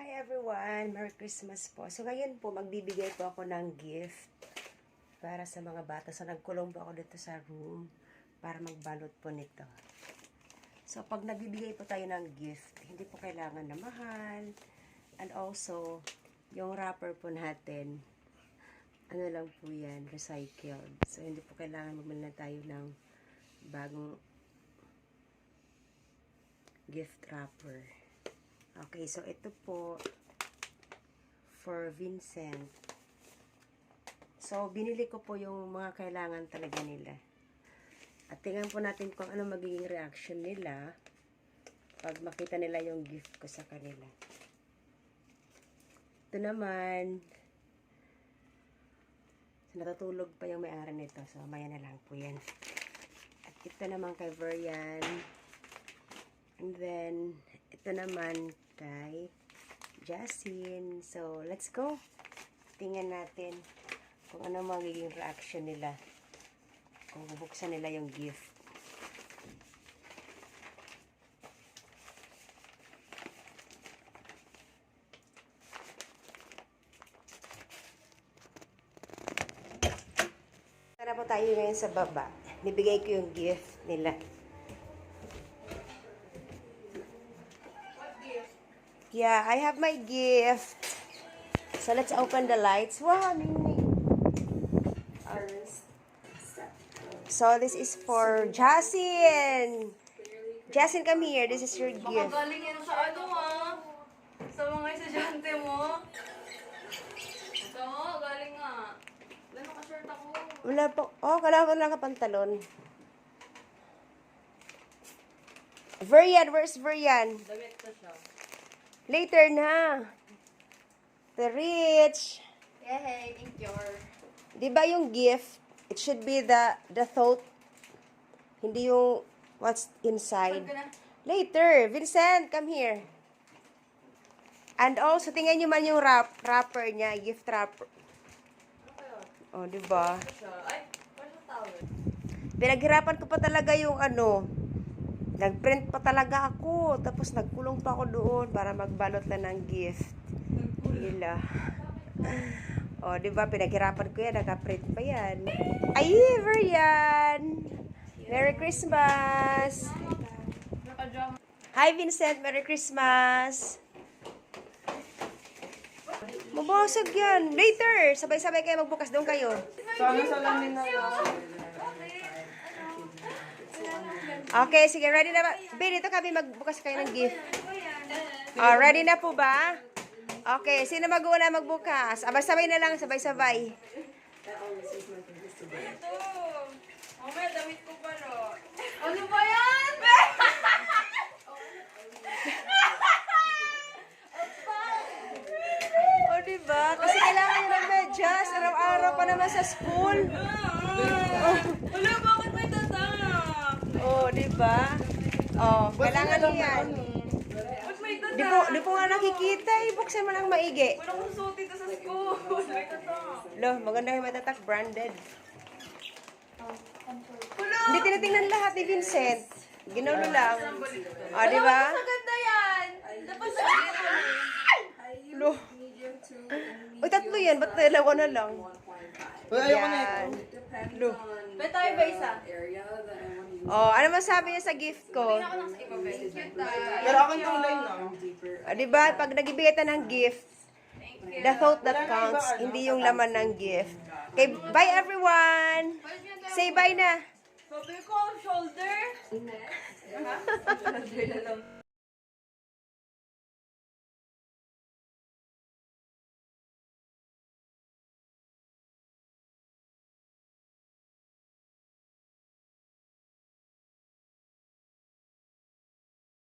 Hi everyone! Merry Christmas po. So ngayon po, magbibigay po ako ng gift para sa mga bata. So nagkulong po ako dito sa room para magbalot po nito. So pag nagbibigay po tayo ng gift, hindi po kailangan na mahal. And also, yung wrapper po natin, ano lang po yan, recycled. So hindi po kailangan bumili na tayo ng bagong gift wrapper. Okay, so ito po for Vincent. So, binili ko po yung mga kailangan talaga nila. At tingnan po natin kung ano magiging reaction nila pag makita nila yung gift ko sa kanila. Ito naman, so, natutulog pa yung may-ari nito. So, maya na lang po yan. At ito naman kay Verian. And then, ito naman kay Jasin. So, let's go. Tingnan natin kung ano magiging reaction nila. Kung bubuksan nila yung gift. Tara po tayo ngayon sa baba. Nibigay ko yung gift nila. Yeah, I have my gift. So let's open the lights. Wow, Mimi. So this is for Jasin. Jasin, come here. This is your gift. galing yan sa ano ah. Sa mga estudyante mo. Ito, galing nga. Wala naka-shirt ako. Wala po. Oh, kailangan ko lang pantalon. Verian, where's Verian? Damit ko siya. Later na. The rich. Yay, thank you. Di ba yung gift, it should be the the thought, hindi yung what's inside. Later, Vincent, come here. And also, tingnan nyo man yung wrap, wrapper niya, gift wrapper. Oh, di ba? Pinaghirapan ko pa talaga yung ano, nagprint pa talaga ako, tapos nagkulong pa ako doon para magbalot lang ng gift. Hila. Oh, di ba? Pinaghirapan ko yan, nakaprint pa yan. Ay, Verian! Merry Christmas! Hi, Vincent! Merry Christmas! Mabasag yan. Later! Sabay-sabay kayo magbukas doon kayo. Sana sa lamin na Okay, sige. Ready na ba? Ben, ito kami magbukas kayo ng gift. Oh, ready na po ba? Okay, sino mag-uuna magbukas? Aba, sabay na lang, sabay-sabay. Ito. Mamaya, damit ko pala. Ano ba yan? O, oh, diba? Kasi kailangan nyo ng medyas. Araw-araw pa naman sa school. Wala, bakit may tatak? Oh, diba? Oh, kailangan nyo yan. Ba't may tatak? Di po, di po nga nakikita. eh. Buksan mo lang maigi. Wala kong suot dito sa school. May tatak. Lo, maganda yung matatak branded. Wala. Hindi tinitingnan lahat ni Vincent. Ginolo lang. O, di ba? Maganda yan. Dapat sa Lo. Uy, tatlo yan. Ba't dalawa na lang? Uy, ayoko na Yan. ito. Lo. May tayo ba isa? Oh, ano masabi niya sa gift ko? Ako lang sa iba, ba? Cute ah. Pero ako yung tunay na. O, di ba? Pag nagbibigay tayo ng gift, the thought that counts, hindi yung laman ng gift. Okay, bye everyone! Say bye na! Sabi ko, shoulder.